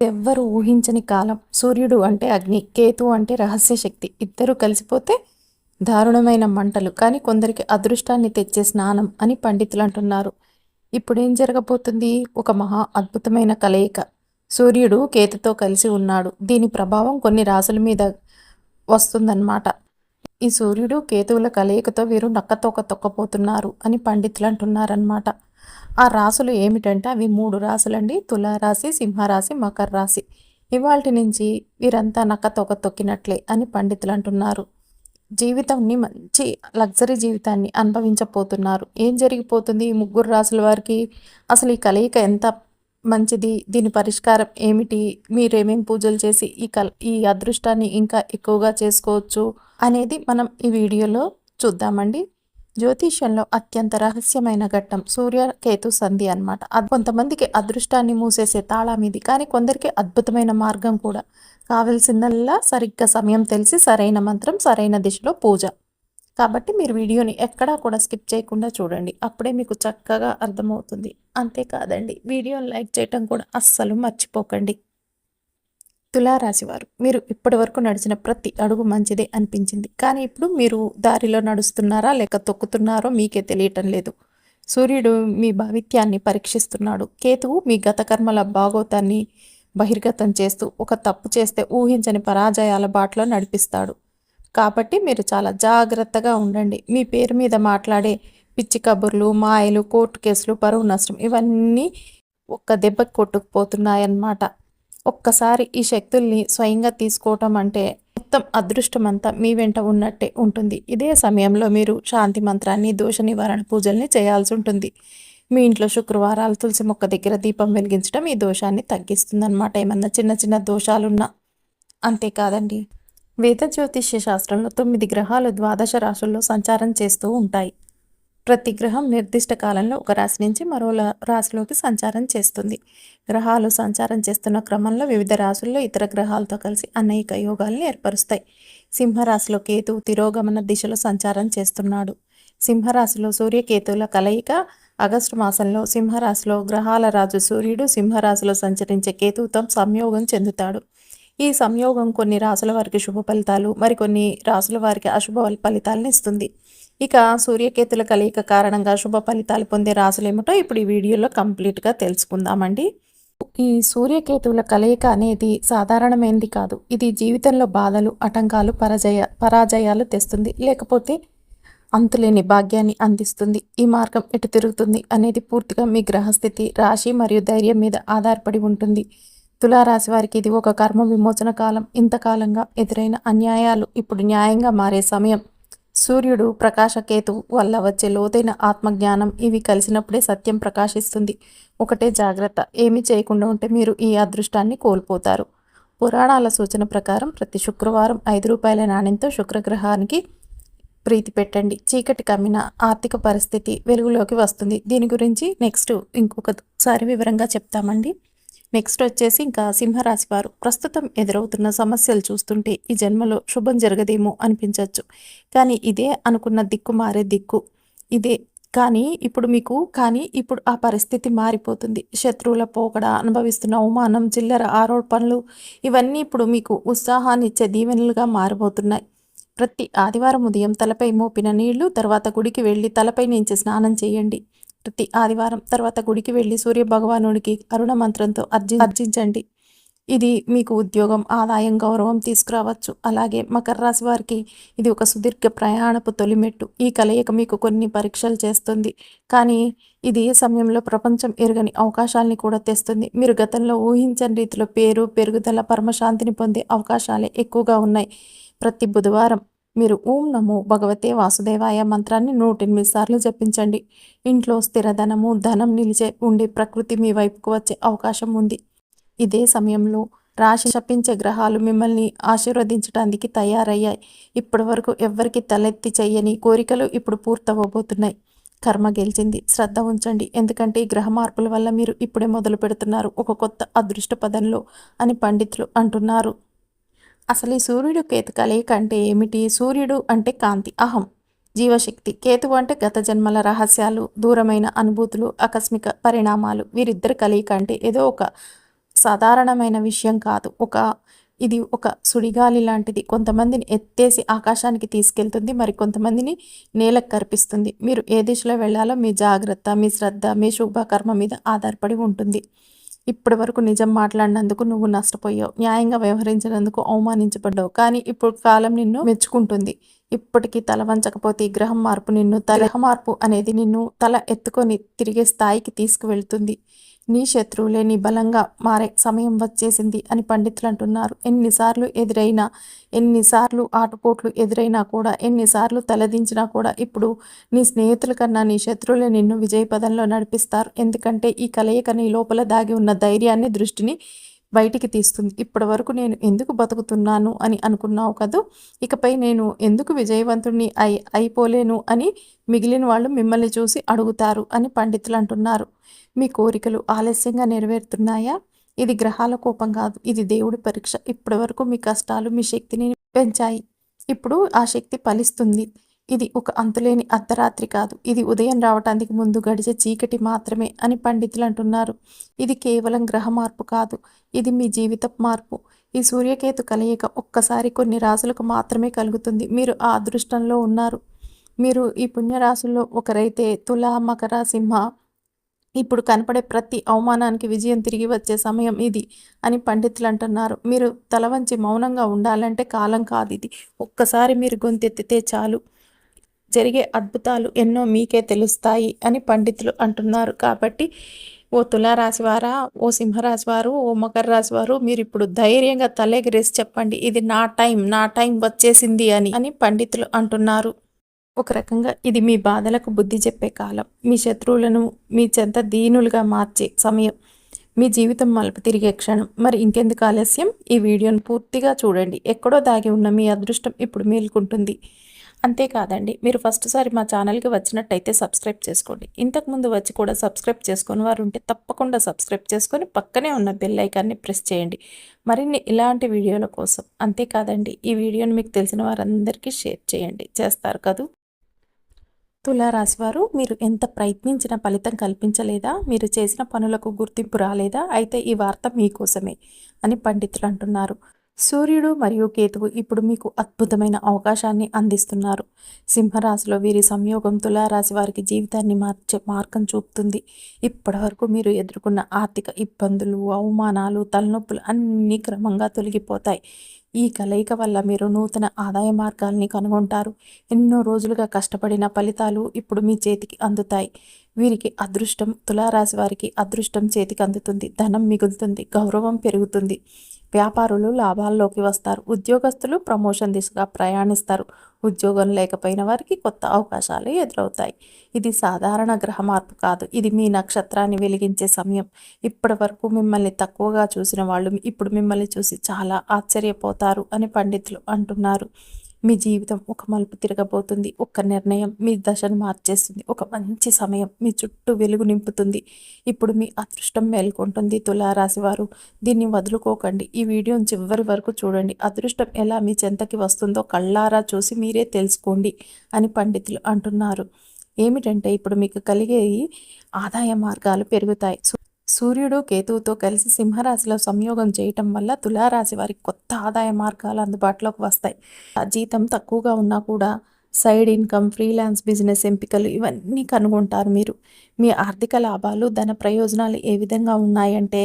ఎవ్వరు ఊహించని కాలం. సూర్యుడు అంటే అగ్ని కేతు అంటే రహస్య శక్తి. ఇద్దరు కలిసిపోతే దారుణమైన మంటలు. కానీ కొందరికి అదృష్టాన్ని తెచ్చే స్నానం అని పండితులు అంటున్నారు. ఇప్పుడేం జరగబోతుంది? ఒక మహా అద్భుతమైన కలయిక. సూర్యుడు కేతుతో కలిసి ఉన్నాడు. దీని ప్రభావం కొన్ని రాసుల మీద వస్తుందన్నమాట. ఈ సూర్యుడు కేతువుల కలయికతో వీరు నక్కతోక తొక్కపోతున్నారు అని పండితులు అంటున్నారన్నమాట. ఆ రాసులు ఏమిటంటే అవి మూడు రాసులండి. తులారాశి సింహరాశి మకర రాశి ఇవాటి నుంచి వీరంతా నక్కతొక తొక్కినట్లే అని పండితులు అంటున్నారు. జీవితాన్ని మంచి లగ్జరీ జీవితాన్ని అనుభవించబోతున్నారు. ఏం జరిగిపోతుంది ఈ ముగ్గురు రాసుల వారికి? అసలు ఈ కలయిక ఎంత మంచిది? దీని పరిష్కారం ఏమిటి? మీరేమేం పూజలు చేసి ఈ కల్ ఈ అదృష్టాన్ని ఇంకా ఎక్కువగా చేసుకోవచ్చు అనేది మనం ఈ వీడియోలో చూద్దామండి. జ్యోతిష్యంలో అత్యంత రహస్యమైన ఘట్టం సూర్య కేతు సంధి అనమాట కొంతమందికి అదృష్టాన్ని మూసేసే తాళం ఇది. కానీ కొందరికి అద్భుతమైన మార్గం కూడా. కావలసిందల్లా సరిగ్గా సమయం తెలిసి సరైన మంత్రం సరైన దిశలో పూజ. కాబట్టి మీరు వీడియోని ఎక్కడా కూడా స్కిప్ చేయకుండా చూడండి. అప్పుడే మీకు చక్కగా అర్థమవుతుంది. అంతేకాదండి వీడియోని లైక్ చేయటం కూడా అస్సలు మర్చిపోకండి. తులారాశివారు. మీరు ఇప్పటి వరకు నడిచిన ప్రతి అడుగు మంచిదే అనిపించింది. కానీ ఇప్పుడు మీరు దారిలో నడుస్తున్నారా లేక తొక్కుతున్నారో మీకే తెలియటం లేదు. సూర్యుడు మీ భావిత్యాన్ని పరీక్షిస్తున్నాడు. కేతువు మీ గత కర్మల భాగోతాన్ని బహిర్గతం చేస్తూ ఒక తప్పు చేస్తే ఊహించని పరాజయాల బాటలో నడిపిస్తాడు. కాబట్టి మీరు చాలా జాగ్రత్తగా ఉండండి. మీ పేరు మీద మాట్లాడే పిచ్చి కబుర్లు మాయలు కోర్టు కేసులు పరువు నష్టం ఇవన్నీ ఒక్క దెబ్బకి కొట్టుకుపోతున్నాయన్నమాట. ఒక్కసారి ఈ శక్తుల్ని స్వయంగా తీసుకోవటం అంటే మొత్తం అదృష్టం అంతా మీ వెంట ఉన్నట్టే ఉంటుంది. ఇదే సమయంలో మీరు శాంతి మంత్రాన్ని దోష నివారణ పూజల్ని చేయాల్సి ఉంటుంది. మీ ఇంట్లో శుక్రవారాలు తులసి మొక్క దగ్గర దీపం వెలిగించడం ఈ దోషాన్ని తగ్గిస్తుందన్నమాట. ఏమన్నా చిన్న చిన్న దోషాలున్నా? అంతేకాదండి. వేద జ్యోతిష్య శాస్త్రంలో తొమ్మిది గ్రహాలు ద్వాదశ రాశుల్లో సంచారం చేస్తూ ఉంటాయి. ప్రతి గ్రహం నిర్దిష్ట కాలంలో ఒక రాశి నుంచి మరో రాశిలోకి సంచారం చేస్తుంది. గ్రహాలు సంచారం చేస్తున్న క్రమంలో వివిధ రాశుల్లో ఇతర గ్రహాలతో కలిసి అనేక యోగాలను ఏర్పరుస్తాయి. సింహరాశిలో కేతు తిరోగమన దిశలో సంచారం చేస్తున్నాడు. సింహరాశిలో సూర్యకేతువుల కలయిక ఆగస్టు మాసంలో సింహరాశిలో గ్రహాల రాజు సూర్యుడు సింహరాశిలో సంచరించే కేతువుతో సంయోగం చెందుతాడు. ఈ సంయోగం కొన్ని రాసుల వారికి శుభ ఫలితాలు మరికొన్ని రాసుల వారికి అశుభ ఫలితాలను ఇస్తుంది. ఇక సూర్యకేతుల కలయిక కారణంగా శుభ ఫలితాలు పొందే రాసులేమిటో ఇప్పుడు ఈ వీడియోలో కంప్లీట్గా తెలుసుకుందామండి. ఈ సూర్యకేతువుల కలయిక అనేది సాధారణమైనది కాదు. ఇది జీవితంలో బాధలు ఆటంకాలు పరాజయ పరాజయాలు తెస్తుంది. లేకపోతే అంతులేని భాగ్యాన్ని అందిస్తుంది. ఈ మార్గం ఎటు తిరుగుతుంది అనేది పూర్తిగా మీ గ్రహస్థితి రాశి మరియు ధైర్యం మీద ఆధారపడి ఉంటుంది. తులారాశి వారికి ఇది ఒక కర్మ విమోచన కాలం. ఇంతకాలంగా ఎదురైన అన్యాయాలు ఇప్పుడు న్యాయంగా మారే సమయం. సూర్యుడు ప్రకాశకేతు వల్ల వచ్చే లోతైన ఆత్మజ్ఞానం ఇవి కలిసినప్పుడే సత్యం ప్రకాశిస్తుంది. ఒకటే జాగ్రత్త ఏమీ చేయకుండా ఉంటే మీరు ఈ అదృష్టాన్ని కోల్పోతారు. పురాణాల సూచన ప్రకారం ప్రతి శుక్రవారం ఐదు రూపాయల నాణ్యంతో శుక్రగ్రహానికి ప్రీతి పెట్టండి. చీకటి కమ్మిన ఆర్థిక పరిస్థితి వెలుగులోకి వస్తుంది. దీని గురించి నెక్స్ట్ ఇంకొకసారి వివరంగా చెప్తామండి. నెక్స్ట్ వచ్చేసి ఇంకా సింహరాశి వారు ప్రస్తుతం ఎదురవుతున్న సమస్యలు చూస్తుంటే ఈ జన్మలో శుభం జరగదేమో అనిపించవచ్చు కానీ ఇదే అనుకున్న దిక్కు మారే దిక్కు. ఇదే. కానీ ఇప్పుడు మీకు కానీ ఇప్పుడు ఆ పరిస్థితి మారిపోతుంది. శత్రువుల పోకడ అనుభవిస్తున్న అవమానం చిల్లర ఆరోపణలు ఇవన్నీ ఇప్పుడు మీకు ఉత్సాహాన్ని ఇచ్చే దీవెనలుగా మారిపోతున్నాయి ప్రతి ఆదివారం ఉదయం తలపై మోపిన నీళ్ళు తర్వాత గుడికి వెళ్ళి తలపై నుంచి స్నానం చేయండి. ప్రతి ఆదివారం తర్వాత గుడికి వెళ్ళి సూర్య భగవానుడికి అరుణ మంత్రంతో అర్జి అర్జించండి. ఇది మీకు ఉద్యోగం ఆదాయం గౌరవం తీసుకురావచ్చు. అలాగే మకర రాశి వారికి ఇది ఒక సుదీర్ఘ ప్రయాణపు తొలిమెట్టు. ఈ కలయిక మీకు కొన్ని పరీక్షలు చేస్తుంది. కానీ ఇది ఏ సమయంలో ప్రపంచం ఎరగని అవకాశాలని కూడా తెస్తుంది. మీరు గతంలో ఊహించని రీతిలో పేరు పెరుగుదల పరమశాంతిని పొందే అవకాశాలే ఎక్కువగా ఉన్నాయి. ప్రతి బుధవారం మీరు ఓం నమో భగవతే వాసుదేవాయ మంత్రాన్ని నూట ఎనిమిది సార్లు జపించండి. ఇంట్లో స్థిరధనము ధనం నిలిచే ఉండే ప్రకృతి మీ వైపుకు వచ్చే అవకాశం ఉంది. ఇదే సమయంలో రాశి శపించే గ్రహాలు మిమ్మల్ని ఆశీర్వదించడానికి తయారయ్యాయి. ఇప్పటి వరకు ఎవ్వరికి తలెత్తి చెయ్యని కోరికలు ఇప్పుడు పూర్తవబోతున్నాయి. కర్మ గెలిచింది. శ్రద్ధ ఉంచండి. ఎందుకంటే ఈ గ్రహ మార్పుల వల్ల మీరు ఇప్పుడే మొదలు పెడుతున్నారు ఒక కొత్త అదృష్ట పదంలో అని పండితులు అంటున్నారు. అసలు ఈ సూర్యుడు కేతు కలయిక అంటే ఏమిటి? సూర్యుడు అంటే కాంతి అహం జీవశక్తి. కేతువు అంటే గత జన్మల రహస్యాలు దూరమైన అనుభూతులు ఆకస్మిక పరిణామాలు. వీరిద్దరు కలయిక అంటే ఏదో ఒక సాధారణమైన విషయం కాదు. ఒక ఇది ఒక సుడిగాలి లాంటిది. కొంతమందిని ఎత్తేసి ఆకాశానికి తీసుకెళ్తుంది మరి కొంతమందిని నేలకు కనిపిస్తుంది మీరు ఏ దిశలో వెళ్ళాలో మీ జాగ్రత్త మీ శ్రద్ధ మీ శుభకర్మ మీద ఆధారపడి ఉంటుంది. ఇప్పటి వరకు నిజం మాట్లాడినందుకు నువ్వు నష్టపోయావు. న్యాయంగా వ్యవహరించినందుకు అవమానించబడ్డావు. కానీ ఇప్పుడు కాలం నిన్ను మెచ్చుకుంటుంది. ఇప్పటికీ తల వంచకపోతే ఈ గ్రహం మార్పు నిన్ను తలహ మార్పు అనేది నిన్ను తల ఎత్తుకొని తిరిగే స్థాయికి తీసుకువెళ్తుంది. నీ శత్రువులే నీ బలంగా మారే సమయం వచ్చేసింది అని పండితులు అంటున్నారు ఎన్నిసార్లు ఎదురైనా ఎన్నిసార్లు ఆటుపోట్లు ఎదురైనా కూడా ఎన్నిసార్లు తలదించినా కూడా ఇప్పుడు నీ స్నేహితుల కన్నా నీ శత్రువులే నిన్ను విజయపదంలో నడిపిస్తారు. ఎందుకంటే ఈ కలయిక నీ లోపల దాగి ఉన్న ధైర్యాన్ని దృష్టిని బయటికి తీస్తుంది. ఇప్పటి వరకు నేను ఎందుకు బతుకుతున్నాను అని అనుకున్నావు కదూ? ఇకపై నేను ఎందుకు విజయవంతుడిని అయి అయిపోలేను అని మిగిలిన వాళ్ళు మిమ్మల్ని చూసి అడుగుతారు అని పండితులు అంటున్నారు. మీ కోరికలు ఆలస్యంగా నెరవేరుతున్నాయా? ఇది గ్రహాల కోపం కాదు. ఇది దేవుడి పరీక్ష. ఇప్పటి వరకు మీ కష్టాలు మీ శక్తిని పెంచాయి. ఇప్పుడు ఆ శక్తి ఫలిస్తుంది. ఇది ఒక అంతులేని అర్ధరాత్రి కాదు. ఇది ఉదయం రావటానికి ముందు గడిచే చీకటి మాత్రమే అని పండితులు అంటున్నారు. ఇది కేవలం గ్రహ మార్పు కాదు. ఇది మీ జీవిత మార్పు. ఈ సూర్యకేతు కలయిక ఒక్కసారి కొన్ని రాసులకు మాత్రమే కలుగుతుంది. మీరు ఆ అదృష్టంలో ఉన్నారు. మీరు ఈ పుణ్యరాశుల్లో ఒకరైతే తుల మకర సింహ. ఇప్పుడు కనపడే ప్రతి అవమానానికి విజయం తిరిగి వచ్చే సమయం ఇది అని పండితులు అంటున్నారు. మీరు తల వంచి మౌనంగా ఉండాలంటే కాలం కాదు ఇది. ఒక్కసారి మీరు గొంతెత్తితే చాలు. జరిగే అద్భుతాలు ఎన్నో మీకే తెలుస్తాయి అని పండితులు అంటున్నారు. కాబట్టి ఓ తులారాశి వారా ఓ సింహరాశి వారు ఓ మకర రాశి వారు మీరు ఇప్పుడు ధైర్యంగా తలెగిరేసి చెప్పండి. ఇది నా టైం నా టైం వచ్చేసింది అని అని పండితులు అంటున్నారు. ఒక రకంగా ఇది మీ బాధలకు బుద్ధి చెప్పే కాలం. మీ శత్రువులను మీ చెంత దీనులుగా మార్చే సమయం. మీ జీవితం మలుపు తిరిగే క్షణం. మరి ఇంకెందుకు ఆలస్యం? ఈ వీడియోను పూర్తిగా చూడండి. ఎక్కడో దాగి ఉన్న మీ అదృష్టం ఇప్పుడు మేలుకుంటుంది. అంతేకాదండి మీరు ఫస్ట్ సారి మా ఛానల్కి వచ్చినట్టయితే సబ్స్క్రైబ్ చేసుకోండి. ఇంతకుముందు వచ్చి కూడా సబ్స్క్రైబ్ చేసుకుని వారు ఉంటే తప్పకుండా సబ్స్క్రైబ్ చేసుకొని పక్కనే ఉన్న బెల్ ఐకాన్ని ప్రెస్ చేయండి. మరిన్ని ఇలాంటి వీడియోల కోసం అంతేకాదండి ఈ వీడియోని మీకు తెలిసిన వారందరికీ షేర్ చేయండి. చేస్తారు కదూ? తులారాశివారు మీరు ఎంత ప్రయత్నించిన ఫలితం కల్పించలేదా? మీరు చేసిన పనులకు గుర్తింపు రాలేదా? అయితే ఈ వార్త మీకోసమే అని పండితులు అంటున్నారు. సూర్యుడు మరియు కేతువు ఇప్పుడు మీకు అద్భుతమైన అవకాశాన్ని అందిస్తున్నారు. సింహరాశిలో వీరి సంయోగం తులారాశి వారికి జీవితాన్ని మార్చే మార్గం చూపుతుంది. ఇప్పటివరకు మీరు ఎదుర్కొన్న ఆర్థిక ఇబ్బందులు అవమానాలు తలనొప్పులు అన్నీ క్రమంగా తొలగిపోతాయి. ఈ కలయిక వల్ల మీరు నూతన ఆదాయ మార్గాల్ని కనుగొంటారు. ఎన్నో రోజులుగా కష్టపడిన ఫలితాలు ఇప్పుడు మీ చేతికి అందుతాయి. వీరికి అదృష్టం తులారాశి వారికి అదృష్టం చేతికి అందుతుంది. ధనం మిగులుతుంది గౌరవం పెరుగుతుంది. వ్యాపారులు లాభాల్లోకి వస్తారు. ఉద్యోగస్తులు ప్రమోషన్ దిశగా ప్రయాణిస్తారు. ఉద్యోగం లేకపోయిన వారికి కొత్త అవకాశాలు ఎదురవుతాయి. ఇది సాధారణ గ్రహ మార్పు కాదు. ఇది మీ నక్షత్రాన్ని వెలిగించే సమయం. ఇప్పటి వరకు మిమ్మల్ని తక్కువగా చూసిన వాళ్ళు ఇప్పుడు మిమ్మల్ని చూసి చాలా ఆశ్చర్యపోతారు అని పండితులు అంటున్నారు. మీ జీవితం ఒక మలుపు తిరగబోతుంది ఒక నిర్ణయం మీ దశను మార్చేస్తుంది ఒక మంచి సమయం మీ చుట్టూ వెలుగు నింపుతుంది. ఇప్పుడు మీ అదృష్టం మేల్కొంటుంది తులారాశి వారు దీన్ని వదులుకోకండి. ఈ వీడియోని చివరి వరకు చూడండి. అదృష్టం ఎలా మీ చెంతకి వస్తుందో కళ్ళారా చూసి మీరే తెలుసుకోండి అని పండితులు అంటున్నారు. ఏమిటంటే ఇప్పుడు మీకు కలిగే ఆదాయ మార్గాలు పెరుగుతాయి. సూర్యుడు కేతువుతో కలిసి సింహరాశిలో సంయోగం చేయటం వల్ల తులారాశి వారికి కొత్త ఆదాయ మార్గాలు అందుబాటులోకి వస్తాయి. ఆ జీతం తక్కువగా ఉన్నా కూడా సైడ్ ఇన్కమ్ ఫ్రీలాన్స్ బిజినెస్ ఎంపికలు ఇవన్నీ కనుగొంటారు మీరు. మీ ఆర్థిక లాభాలు ధన ప్రయోజనాలు ఏ విధంగా ఉన్నాయంటే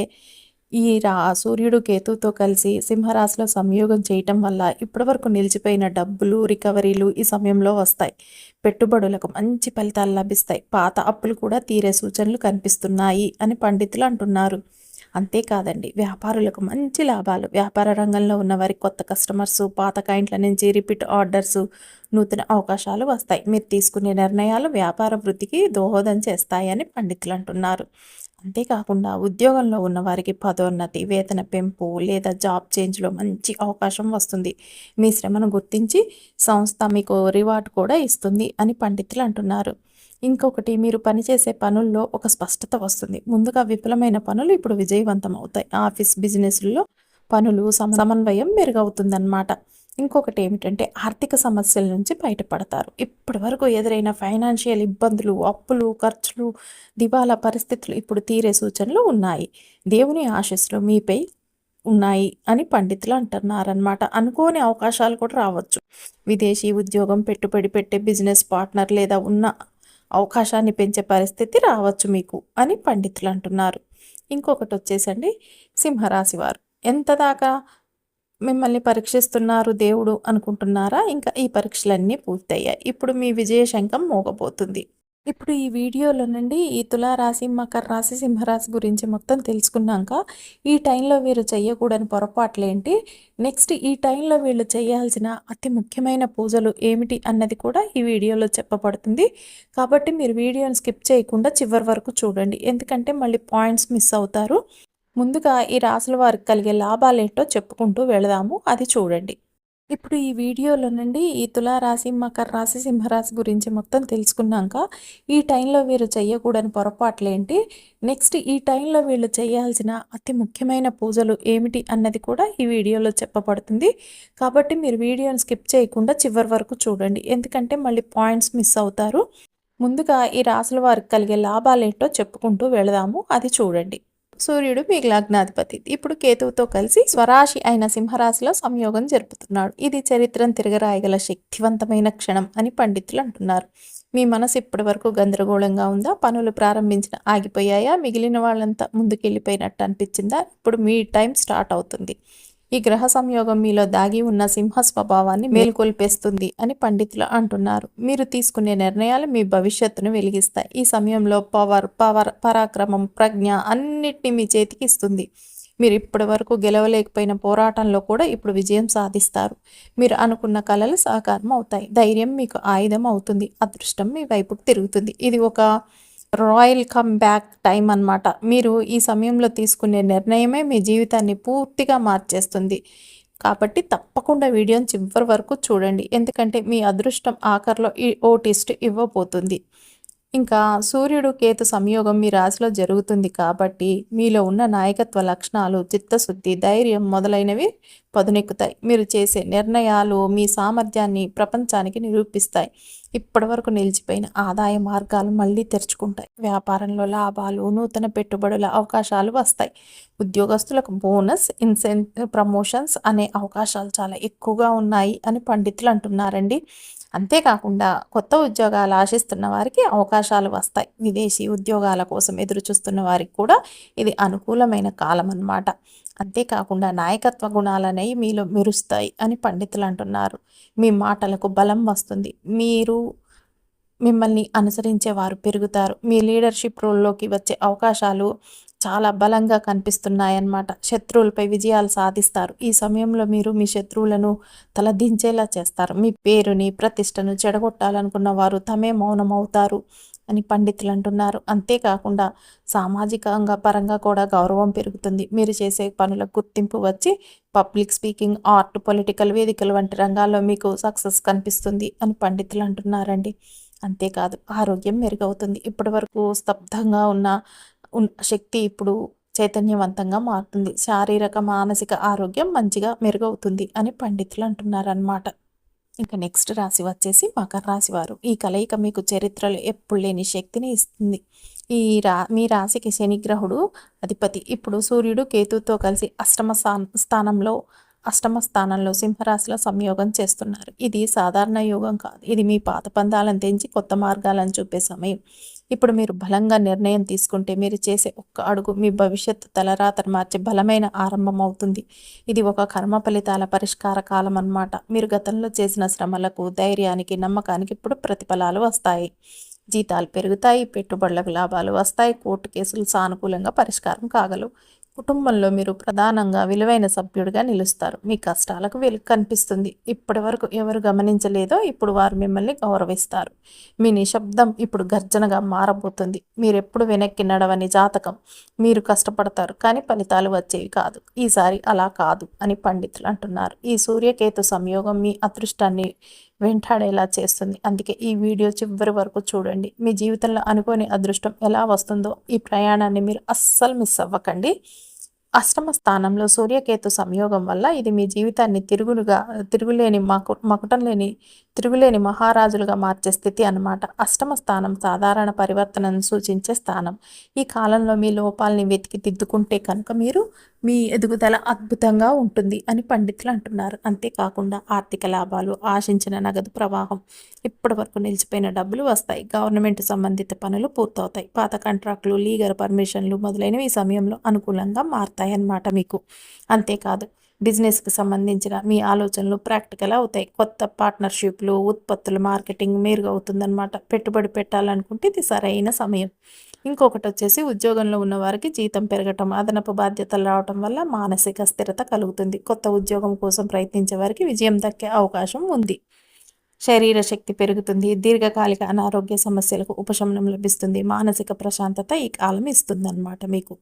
ఈ రా సూర్యుడు కేతుతో కలిసి సింహరాశిలో సంయోగం చేయటం వల్ల ఇప్పటివరకు నిలిచిపోయిన డబ్బులు రికవరీలు ఈ సమయంలో వస్తాయి. పెట్టుబడులకు మంచి ఫలితాలు లభిస్తాయి. పాత అప్పులు కూడా తీరే సూచనలు కనిపిస్తున్నాయి అని పండితులు అంటున్నారు. అంతేకాదండి వ్యాపారులకు మంచి లాభాలు. వ్యాపార రంగంలో ఉన్న వారి కొత్త కస్టమర్స్ పాత కాయింట్ల నుంచి రిపీట్ ఆర్డర్స్ నూతన అవకాశాలు వస్తాయి. మీరు తీసుకునే నిర్ణయాలు వ్యాపార వృద్ధికి దోహదం చేస్తాయని పండితులు అంటున్నారు. అంతేకాకుండా ఉద్యోగంలో ఉన్న వారికి పదోన్నతి వేతన పెంపు లేదా జాబ్ చేంజ్లో మంచి అవకాశం వస్తుంది. మీ శ్రమను గుర్తించి సంస్థ మీకు రివార్డ్ కూడా ఇస్తుంది అని పండితులు అంటున్నారు. ఇంకొకటి మీరు పనిచేసే పనుల్లో ఒక స్పష్టత వస్తుంది. ముందుగా విఫలమైన పనులు ఇప్పుడు విజయవంతం అవుతాయి. ఆఫీస్ బిజినెస్లో పనులు సమన్వయం మెరుగవుతుందన్నమాట. ఇంకొకటి ఏమిటంటే ఆర్థిక సమస్యల నుంచి బయటపడతారు. ఇప్పటి వరకు ఎదురైన ఫైనాన్షియల్ ఇబ్బందులు అప్పులు ఖర్చులు దివాలా పరిస్థితులు ఇప్పుడు తీరే సూచనలు ఉన్నాయి. దేవుని ఆశస్సులు మీపై ఉన్నాయి అని పండితులు అంటున్నారనమాట అనుకోని అవకాశాలు కూడా రావచ్చు. విదేశీ ఉద్యోగం పెట్టుబడి పెట్టే బిజినెస్ పార్ట్నర్ లేదా ఉన్న అవకాశాన్ని పెంచే పరిస్థితి రావచ్చు మీకు అని పండితులు అంటున్నారు. ఇంకొకటి వచ్చేసండి సింహరాశి వారు. ఎంత దాకా మిమ్మల్ని పరీక్షిస్తున్నారు దేవుడు అనుకుంటున్నారా? ఇంకా ఈ పరీక్షలన్నీ పూర్తయ్యాయి. ఇప్పుడు మీ విజయశంకం మోగబోతుంది. ఇప్పుడు ఈ వీడియోలో నుండి ఈ తులారాశి మకర రాశి సింహరాశి గురించి మొత్తం తెలుసుకున్నాక ఈ టైంలో వీరు చేయకూడని పొరపాట్లేంటి? నెక్స్ట్ ఈ టైంలో వీళ్ళు చేయాల్సిన అతి ముఖ్యమైన పూజలు ఏమిటి అన్నది కూడా ఈ వీడియోలో చెప్పబడుతుంది. కాబట్టి మీరు వీడియోని స్కిప్ చేయకుండా చివరి వరకు చూడండి. ఎందుకంటే మళ్ళీ పాయింట్స్ మిస్ అవుతారు. ముందుగా ఈ రాసుల వారికి కలిగే లాభాలేంటో చెప్పుకుంటూ వెళదాము. అది చూడండి. ఇప్పుడు ఈ వీడియోలో నుండి ఈ తులారాశి మకర రాశి సింహరాశి గురించి మొత్తం తెలుసుకున్నాక ఈ టైంలో వీరు చేయకూడని పొరపాట్లేంటి? నెక్స్ట్ ఈ టైంలో వీళ్ళు చేయాల్సిన అతి ముఖ్యమైన పూజలు ఏమిటి అన్నది కూడా ఈ వీడియోలో చెప్పబడుతుంది. కాబట్టి మీరు వీడియోని స్కిప్ చేయకుండా చివరి వరకు చూడండి. ఎందుకంటే మళ్ళీ పాయింట్స్ మిస్ అవుతారు. ముందుగా ఈ రాసుల వారికి కలిగే లాభాలేంటో చెప్పుకుంటూ వెళదాము. అది చూడండి. సూర్యుడు మీ లగ్నాధిపతి. ఇప్పుడు కేతువుతో కలిసి స్వరాశి అయిన సింహరాశిలో సంయోగం జరుపుతున్నాడు. ఇది చరిత్రను తిరగరాయగల శక్తివంతమైన క్షణం అని పండితులు అంటున్నారు. మీ మనసు ఇప్పటి వరకు గందరగోళంగా ఉందా? పనులు ప్రారంభించిన ఆగిపోయాయా? మిగిలిన వాళ్ళంతా ముందుకెళ్ళిపోయినట్టు అనిపించిందా? ఇప్పుడు మీ టైం స్టార్ట్ అవుతుంది. ఈ గ్రహ సంయోగం మీలో దాగి ఉన్న సింహ స్వభావాన్ని మేల్కొల్పేస్తుంది అని పండితులు అంటున్నారు. మీరు తీసుకునే నిర్ణయాలు మీ భవిష్యత్తును వెలిగిస్తాయి. ఈ సమయంలో పవర్ పవర్ పరాక్రమం ప్రజ్ఞ అన్నిటినీ మీ చేతికి ఇస్తుంది. మీరు ఇప్పటి వరకు గెలవలేకపోయిన పోరాటంలో కూడా ఇప్పుడు విజయం సాధిస్తారు. మీరు అనుకున్న కళలు సహకారం అవుతాయి. ధైర్యం మీకు ఆయుధం అవుతుంది. అదృష్టం మీ వైపుకు తిరుగుతుంది. ఇది ఒక రాయల్ కమ్ బ్యాక్ టైం అనమాట మీరు ఈ సమయంలో తీసుకునే నిర్ణయమే మీ జీవితాన్ని పూర్తిగా మార్చేస్తుంది. కాబట్టి తప్పకుండా వీడియోని చివరి వరకు చూడండి. ఎందుకంటే మీ అదృష్టం ఆఖరిలో ఈ ఓ టెస్ట్ ఇవ్వబోతుంది. ఇంకా సూర్యుడు కేతు సంయోగం మీ రాశిలో జరుగుతుంది కాబట్టి మీలో ఉన్న నాయకత్వ లక్షణాలు చిత్తశుద్ధి ధైర్యం మొదలైనవి పదునెక్కుతాయి. మీరు చేసే నిర్ణయాలు మీ సామర్థ్యాన్ని ప్రపంచానికి నిరూపిస్తాయి. ఇప్పటి వరకు నిలిచిపోయిన ఆదాయ మార్గాలు మళ్ళీ తెరుచుకుంటాయి. వ్యాపారంలో లాభాలు నూతన పెట్టుబడుల అవకాశాలు వస్తాయి. ఉద్యోగస్తులకు బోనస్ ఇన్సెన్ ప్రమోషన్స్ అనే అవకాశాలు చాలా ఎక్కువగా ఉన్నాయి అని పండితులు అంటున్నారండి. అంతేకాకుండా కొత్త ఉద్యోగాలు ఆశిస్తున్న వారికి అవకాశాలు వస్తాయి. విదేశీ ఉద్యోగాల కోసం ఎదురు చూస్తున్న వారికి కూడా ఇది అనుకూలమైన కాలం అన్నమాట. అంతేకాకుండా నాయకత్వ గుణాలనేవి మీలో మెరుస్తాయి అని పండితులు అంటున్నారు. మీ మాటలకు బలం వస్తుంది. మీరు మిమ్మల్ని అనుసరించే వారు పెరుగుతారు. మీ లీడర్షిప్ రోల్లోకి వచ్చే అవకాశాలు చాలా బలంగా కనిపిస్తున్నాయన్నమాట. శత్రువులపై విజయాలు సాధిస్తారు. ఈ సమయంలో మీరు మీ శత్రువులను తలదించేలా చేస్తారు. మీ పేరుని ప్రతిష్టను చెడగొట్టాలనుకున్న వారు తమే మౌనం అవుతారు అని పండితులు అంటున్నారు. అంతేకాకుండా సామాజికంగా పరంగా కూడా గౌరవం పెరుగుతుంది. మీరు చేసే పనులకు గుర్తింపు వచ్చి పబ్లిక్ స్పీకింగ్ ఆర్ట్ పొలిటికల్ వేదికలు వంటి రంగాల్లో మీకు సక్సెస్ కనిపిస్తుంది అని పండితులు అంటున్నారండి. అంతేకాదు ఆరోగ్యం మెరుగవుతుంది. ఇప్పటి వరకు స్తబ్దంగా ఉన్న శక్తి ఇప్పుడు చైతన్యవంతంగా మారుతుంది. శారీరక మానసిక ఆరోగ్యం మంచిగా మెరుగవుతుంది అని పండితులు అంటున్నారనమాట ఇంకా నెక్స్ట్ రాశి వచ్చేసి మకర రాశి వారు. ఈ కలయిక మీకు చరిత్రలో ఎప్పుడు లేని శక్తిని ఇస్తుంది. ఈ రా మీ రాశికి శనిగ్రహుడు అధిపతి. ఇప్పుడు సూర్యుడు కేతుతో కలిసి అష్టమ స్థానంలో అష్టమ స్థానంలో సింహరాశిలో సంయోగం చేస్తున్నారు. ఇది సాధారణ యోగం కాదు. ఇది మీ పాత పందాలను తెంచి కొత్త మార్గాలను చూపే సమయం. ఇప్పుడు మీరు బలంగా నిర్ణయం తీసుకుంటే మీరు చేసే ఒక్క అడుగు మీ భవిష్యత్తు తలరాతను మార్చే బలమైన ఆరంభం అవుతుంది. ఇది ఒక కర్మ ఫలితాల పరిష్కార కాలం అన్నమాట. మీరు గతంలో చేసిన శ్రమలకు ధైర్యానికి నమ్మకానికి ఇప్పుడు ప్రతిఫలాలు వస్తాయి. జీతాలు పెరుగుతాయి పెట్టుబడులకు లాభాలు వస్తాయి కోర్టు కేసులు సానుకూలంగా పరిష్కారం కాగలవు. కుటుంబంలో మీరు ప్రధానంగా విలువైన సభ్యుడిగా నిలుస్తారు. మీ కష్టాలకు వెలుగు కనిపిస్తుంది. ఇప్పటి వరకు ఎవరు గమనించలేదో ఇప్పుడు వారు మిమ్మల్ని గౌరవిస్తారు. మీ నిశ్శబ్దం ఇప్పుడు గర్జనగా మారబోతుంది. మీరెప్పుడు వెనక్కి నడవని జాతకం. మీరు కష్టపడతారు కానీ ఫలితాలు వచ్చేవి కాదు. ఈసారి అలా కాదు అని పండితులు అంటున్నారు. ఈ సూర్యకేతు సంయోగం మీ అదృష్టాన్ని వెంటాడేలా చేస్తుంది. అందుకే ఈ వీడియో చివరి వరకు చూడండి. మీ జీవితంలో అనుకోని అదృష్టం ఎలా వస్తుందో ఈ ప్రయాణాన్ని మీరు అస్సలు మిస్ అవ్వకండి. అష్టమ స్థానంలో సూర్యకేతు సంయోగం వల్ల ఇది మీ జీవితాన్ని తిరుగులుగా తిరుగులేని మకు మకుటం లేని తిరుగులేని మహారాజులుగా మార్చే స్థితి అన్నమాట. అష్టమ స్థానం సాధారణ పరివర్తనను సూచించే స్థానం. ఈ కాలంలో మీ లోపాలని వెతికి దిద్దుకుంటే కనుక మీరు మీ ఎదుగుదల అద్భుతంగా ఉంటుంది అని పండితులు అంటున్నారు. అంతేకాకుండా ఆర్థిక లాభాలు ఆశించిన నగదు ప్రవాహం ఇప్పటి వరకు నిలిచిపోయిన డబ్బులు వస్తాయి. గవర్నమెంట్ సంబంధిత పనులు పూర్తవుతాయి. పాత కాంట్రాక్టులు లీగల్ పర్మిషన్లు మొదలైనవి ఈ సమయంలో అనుకూలంగా మారుతాయి. అన్నమాట మీకు. అంతేకాదు బిజినెస్కి సంబంధించిన మీ ఆలోచనలు ప్రాక్టికల్ అవుతాయి. కొత్త పార్ట్నర్షిప్లు ఉత్పత్తుల మార్కెటింగ్ మెరుగు అవుతుందన్నమాట పెట్టుబడి పెట్టాలనుకుంటే ఇది సరైన సమయం. ఇంకొకటి వచ్చేసి ఉద్యోగంలో ఉన్న వారికి జీతం పెరగటం అదనపు బాధ్యతలు రావటం వల్ల మానసిక స్థిరత కలుగుతుంది. కొత్త ఉద్యోగం కోసం ప్రయత్నించే వారికి విజయం దక్కే అవకాశం ఉంది. శరీర శక్తి పెరుగుతుంది దీర్ఘకాలిక అనారోగ్య సమస్యలకు ఉపశమనం లభిస్తుంది మానసిక ప్రశాంతత ఈ కాలం ఇస్తుందన్నమాట మీకు.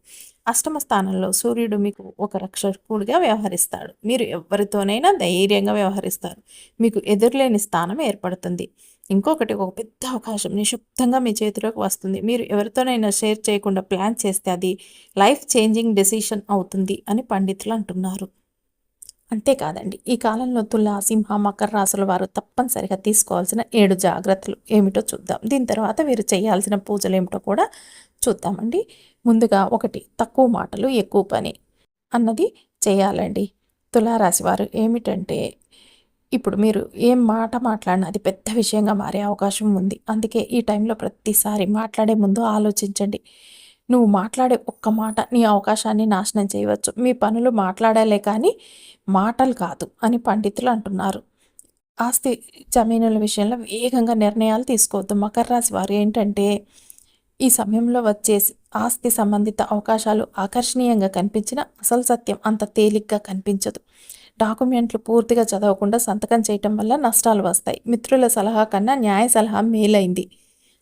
అష్టమ స్థానంలో సూర్యుడు మీకు ఒక రక్షకుడిగా వ్యవహరిస్తాడు. మీరు ఎవరితోనైనా ధైర్యంగా వ్యవహరిస్తారు. మీకు ఎదురులేని స్థానం ఏర్పడుతుంది. ఇంకొకటి ఒక పెద్ద అవకాశం నిశ్శబ్దంగా మీ చేతిలోకి వస్తుంది. మీరు ఎవరితోనైనా షేర్ చేయకుండా ప్లాన్ చేస్తే అది లైఫ్ చేంజింగ్ డెసిషన్ అవుతుంది అని పండితులు అంటున్నారు. అంతేకాదండి ఈ కాలంలో తులా సింహ మకర రాసుల వారు తప్పనిసరిగా తీసుకోవాల్సిన ఏడు జాగ్రత్తలు ఏమిటో చూద్దాం. దీని తర్వాత మీరు చేయాల్సిన పూజలు ఏమిటో కూడా చూద్దామండి. ముందుగా ఒకటి తక్కువ మాటలు ఎక్కువ పని అన్నది చేయాలండి. తులారాశి వారు ఏమిటంటే ఇప్పుడు మీరు ఏం మాట మాట్లాడినా అది పెద్ద విషయంగా మారే అవకాశం ఉంది. అందుకే ఈ టైంలో ప్రతిసారి మాట్లాడే ముందు ఆలోచించండి. నువ్వు మాట్లాడే ఒక్క మాట నీ అవకాశాన్ని నాశనం చేయవచ్చు. మీ పనులు మాట్లాడాలే కానీ మాటలు కాదు అని పండితులు అంటున్నారు. ఆస్తి జమీనుల విషయంలో వేగంగా నిర్ణయాలు తీసుకోవద్దు. మకర రాశి వారు ఏంటంటే ఈ సమయంలో వచ్చే ఆస్తి సంబంధిత అవకాశాలు ఆకర్షణీయంగా కనిపించిన అసలు సత్యం అంత తేలిగ్గా కనిపించదు. డాక్యుమెంట్లు పూర్తిగా చదవకుండా సంతకం చేయటం వల్ల నష్టాలు వస్తాయి. మిత్రుల సలహా కన్నా న్యాయ సలహా మేలైంది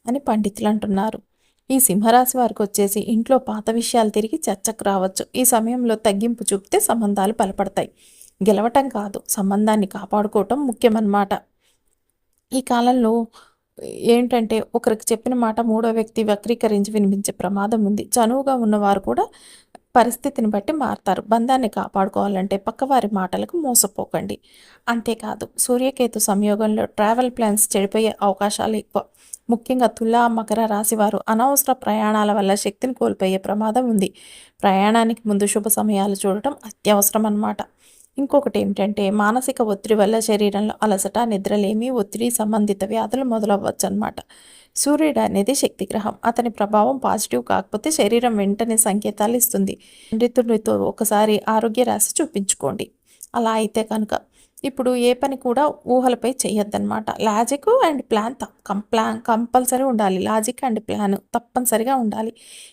అని పండితులు అంటున్నారు. ఈ సింహరాశి వారికి వచ్చేసి ఇంట్లో పాత విషయాలు తిరిగి చర్చకు రావచ్చు. ఈ సమయంలో తగ్గింపు చూపితే సంబంధాలు బలపడతాయి. గెలవటం కాదు సంబంధాన్ని కాపాడుకోవటం ముఖ్యమన్నమాట. ఈ కాలంలో ఏంటంటే ఒకరికి చెప్పిన మాట మూడో వ్యక్తి వక్రీకరించి వినిపించే ప్రమాదం ఉంది. చనువుగా ఉన్నవారు కూడా పరిస్థితిని బట్టి మారుతారు. బంధాన్ని కాపాడుకోవాలంటే పక్కవారి మాటలకు మోసపోకండి. అంతేకాదు సూర్యకేతు సంయోగంలో ట్రావెల్ ప్లాన్స్ చెడిపోయే అవకాశాలు ఎక్కువ. ముఖ్యంగా తులా మకర రాశివారు అనవసర ప్రయాణాల వల్ల శక్తిని కోల్పోయే ప్రమాదం ఉంది. ప్రయాణానికి ముందు శుభ సమయాలు చూడటం అత్యవసరం అన్నమాట ఇంకొకటి ఏంటంటే మానసిక ఒత్తిడి వల్ల శరీరంలో అలసట నిద్రలేమి ఒత్తిడి సంబంధిత వ్యాధులు మొదలవ్వచ్చు అనమాట సూర్యుడు అనేది శక్తి గ్రహం అతని ప్రభావం పాజిటివ్ కాకపోతే శరీరం వెంటనే సంకేతాలు ఇస్తుంది. ఋతుడితో ఒకసారి ఆరోగ్య రాశి చూపించుకోండి. అలా అయితే కనుక ఇప్పుడు ఏ పని కూడా ఊహలపై చేయొద్దనమాట logic and plan cum plan compulsory ఉండాలి. లాజిక్ అండ్ ప్లాన్ తప్పనిసరిగా ఉండాలి.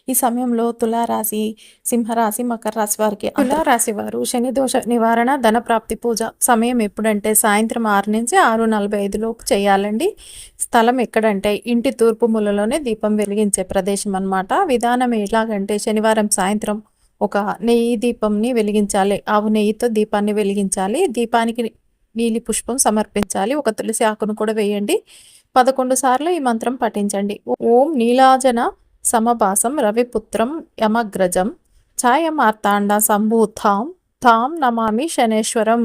ఈ సమయంలో తులారాశి సింహరాశి మకర రాశి వారికి తులారాశి వారు శని దోష నివారణ ధన ప్రాప్తి పూజ సమయం ఎప్పుడంటే సాయంత్రం ఆరు నుంచి ఆరు నలభై ఐదులోపు చేయాలండి. స్థలం ఎక్కడంటే ఇంటి తూర్పు మూలలోనే దీపం వెలిగించే ప్రదేశం అనమాట విధానం ఎలాగంటే శనివారం సాయంత్రం ఒక నెయ్యి దీపంని వెలిగించాలి. ఆవు నెయ్యితో దీపాన్ని వెలిగించాలి. దీపానికి నీలి పుష్పం సమర్పించాలి. ఒక తులసి ఆకును కూడా వేయండి. పదకొండు సార్లు ఈ మంత్రం పఠించండి. ఓం నీలాజన సమభాసం రవిపుత్రం యమగ్రజం ఛాయమార్తాండ సంభూతాం తాం నమామి శనేశ్వరం.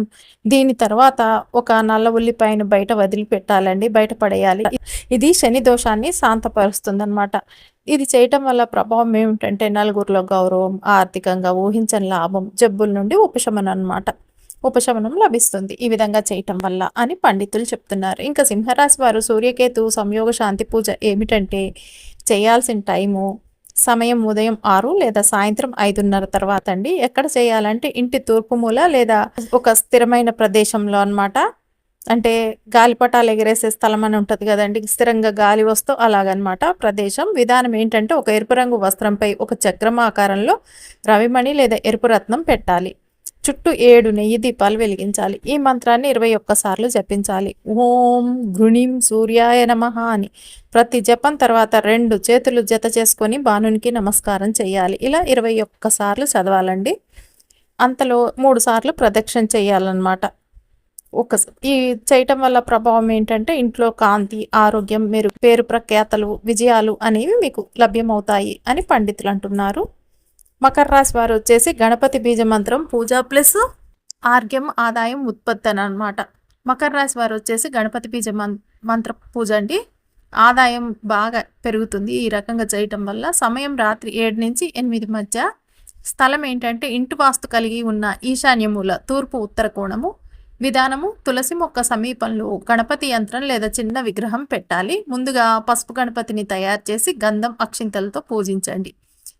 దీని తర్వాత ఒక నల్ల ఉల్లిపాయను బయట వదిలిపెట్టాలండి బయట పడేయాలి. ఇది శని దోషాన్ని శాంతపరుస్తుంది అనమాట ఇది చేయటం వల్ల ప్రభావం ఏమిటంటే నలుగురిలో గౌరవం ఆర్థికంగా ఊహించని లాభం జబ్బుల నుండి ఉపశమనం అనమాట ఉపశమనం లభిస్తుంది. ఈ విధంగా చేయటం వల్ల అని పండితులు చెప్తున్నారు. ఇంకా సింహరాశి వారు సూర్యకేతు సంయోగ శాంతి పూజ ఏమిటంటే చేయాల్సిన టైము సమయం ఉదయం ఆరు లేదా సాయంత్రం ఐదున్నర తర్వాత అండి. ఎక్కడ చేయాలంటే ఇంటి తూర్పు మూల లేదా ఒక స్థిరమైన ప్రదేశంలో అనమాట అంటే గాలిపటాలు ఎగరేసే స్థలం అని ఉంటుంది కదండి. స్థిరంగా గాలి వస్తూ అలాగనమాట ప్రదేశం. విధానం ఏంటంటే ఒక ఎరుపు రంగు వస్త్రంపై ఒక చక్రం ఆకారంలో రవిమణి లేదా ఎరుపు రత్నం పెట్టాలి. చుట్టూ ఏడు నెయ్యి దీపాలు వెలిగించాలి. ఈ మంత్రాన్ని ఇరవై ఒక్కసార్లు జపించాలి. ఓం గృణిం సూర్యాయ నమ అని. ప్రతి జపం తర్వాత రెండు చేతులు జత చేసుకొని బాణునికి నమస్కారం చేయాలి. ఇలా ఇరవై ఒక్కసార్లు చదవాలండి. అంతలో మూడు సార్లు ప్రదక్షిణ చేయాలన్నమాట. ఒక ఈ చేయటం వల్ల ప్రభావం ఏంటంటే ఇంట్లో కాంతి ఆరోగ్యం మీరు పేరు ప్రఖ్యాతలు విజయాలు అనేవి మీకు లభ్యమవుతాయి అని పండితులు అంటున్నారు. మకర రాశి వారు వచ్చేసి గణపతి బీజ మంత్రం పూజ ప్లస్ ఆర్గ్యం ఆదాయం ఉత్పత్తి అని అనమాట మకర రాశి వారు వచ్చేసి గణపతి బీజ మం మంత్ర పూజ అండి. ఆదాయం బాగా పెరుగుతుంది ఈ రకంగా చేయటం వల్ల. సమయం రాత్రి ఏడు నుంచి ఎనిమిది మధ్య స్థలం ఏంటంటే ఇంటి వాస్తు కలిగి ఉన్న ఈశాన్యమూల తూర్పు ఉత్తర కోణము. విధానము తులసి మొక్క సమీపంలో గణపతి యంత్రం లేదా చిన్న విగ్రహం పెట్టాలి. ముందుగా పసుపు గణపతిని తయారు చేసి గంధం అక్షింతలతో పూజించండి.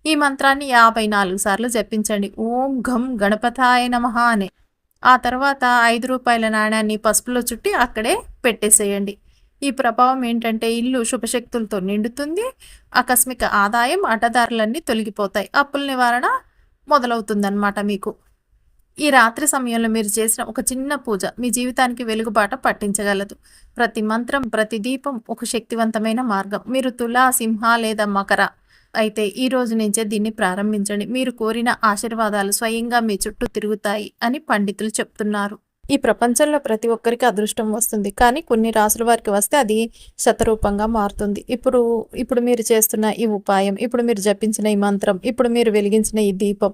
ఈ మంత్రాన్ని యాభై నాలుగు సార్లు జపించండి. ఓం ఘం గణపతాయ నమ అనే. ఆ తర్వాత ఐదు రూపాయల నాణ్యాన్ని పసుపులో చుట్టి అక్కడే పెట్టేసేయండి. ఈ ప్రభావం ఏంటంటే ఇల్లు శుభశక్తులతో నిండుతుంది ఆకస్మిక ఆదాయం అడ్డదారులన్నీ తొలగిపోతాయి. అప్పుల నివారణ మొదలవుతుందన్నమాట మీకు. ఈ రాత్రి సమయంలో మీరు చేసిన ఒక చిన్న పూజ మీ జీవితానికి వెలుగుబాట పట్టించగలదు. ప్రతి మంత్రం ప్రతి దీపం ఒక శక్తివంతమైన మార్గం. మీరు తులా సింహ లేదా మకర అయితే ఈ రోజు నుంచే దీన్ని ప్రారంభించండి. మీరు కోరిన ఆశీర్వాదాలు స్వయంగా మీ చుట్టూ తిరుగుతాయి అని పండితులు చెప్తున్నారు. ఈ ప్రపంచంలో ప్రతి ఒక్కరికి అదృష్టం వస్తుంది. కానీ కొన్ని రాసుల వారికి వస్తే అది శతరూపంగా మారుతుంది. ఇప్పుడు ఇప్పుడు మీరు చేస్తున్న ఈ ఉపాయం ఇప్పుడు మీరు జపించిన ఈ మంత్రం ఇప్పుడు మీరు వెలిగించిన ఈ దీపం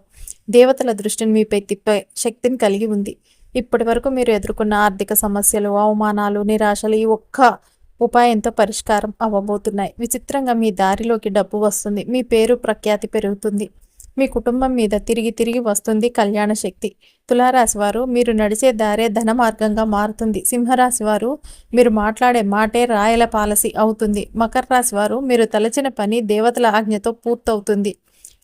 దేవతల దృష్టిని మీపై తిప్పే శక్తిని కలిగి ఉంది. ఇప్పటి వరకు మీరు ఎదుర్కొన్న ఆర్థిక సమస్యలు అవమానాలు నిరాశలు ఈ ఒక్క ఉపాయంతో పరిష్కారం అవ్వబోతున్నాయి. విచిత్రంగా మీ దారిలోకి డబ్బు వస్తుంది. మీ పేరు ప్రఖ్యాతి పెరుగుతుంది. మీ కుటుంబం మీద తిరిగి తిరిగి వస్తుంది కళ్యాణ శక్తి. తులారాశి వారు మీరు నడిచే దారే ధన మార్గంగా మారుతుంది. సింహరాశి వారు మీరు మాట్లాడే మాటే రాయల పాలసీ అవుతుంది. మకర రాశి వారు మీరు తలచిన పని దేవతల ఆజ్ఞతో పూర్తవుతుంది.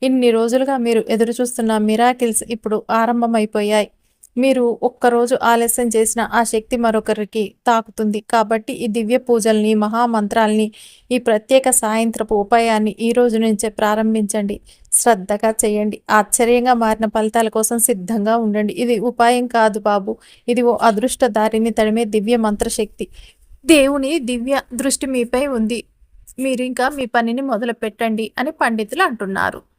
ఇన్ని రోజులుగా మీరు ఎదురుచూస్తున్న మిరాకిల్స్ ఇప్పుడు ఆరంభమైపోయాయి. మీరు ఒక్కరోజు ఆలస్యం చేసిన ఆ శక్తి మరొకరికి తాకుతుంది. కాబట్టి ఈ దివ్య పూజల్ని మహామంత్రాల్ని ఈ ప్రత్యేక సాయంత్రపు ఉపాయాన్ని ఈ రోజు నుంచే ప్రారంభించండి. శ్రద్ధగా చేయండి. ఆశ్చర్యంగా మారిన ఫలితాల కోసం సిద్ధంగా ఉండండి. ఇది ఉపాయం కాదు బాబు. ఇది ఓ అదృష్ట దారిని తడిమే దివ్య మంత్రశక్తి. దేవుని దివ్య దృష్టి మీపై ఉంది. మీరు ఇంకా మీ పనిని మొదలు పెట్టండి అని పండితులు అంటున్నారు.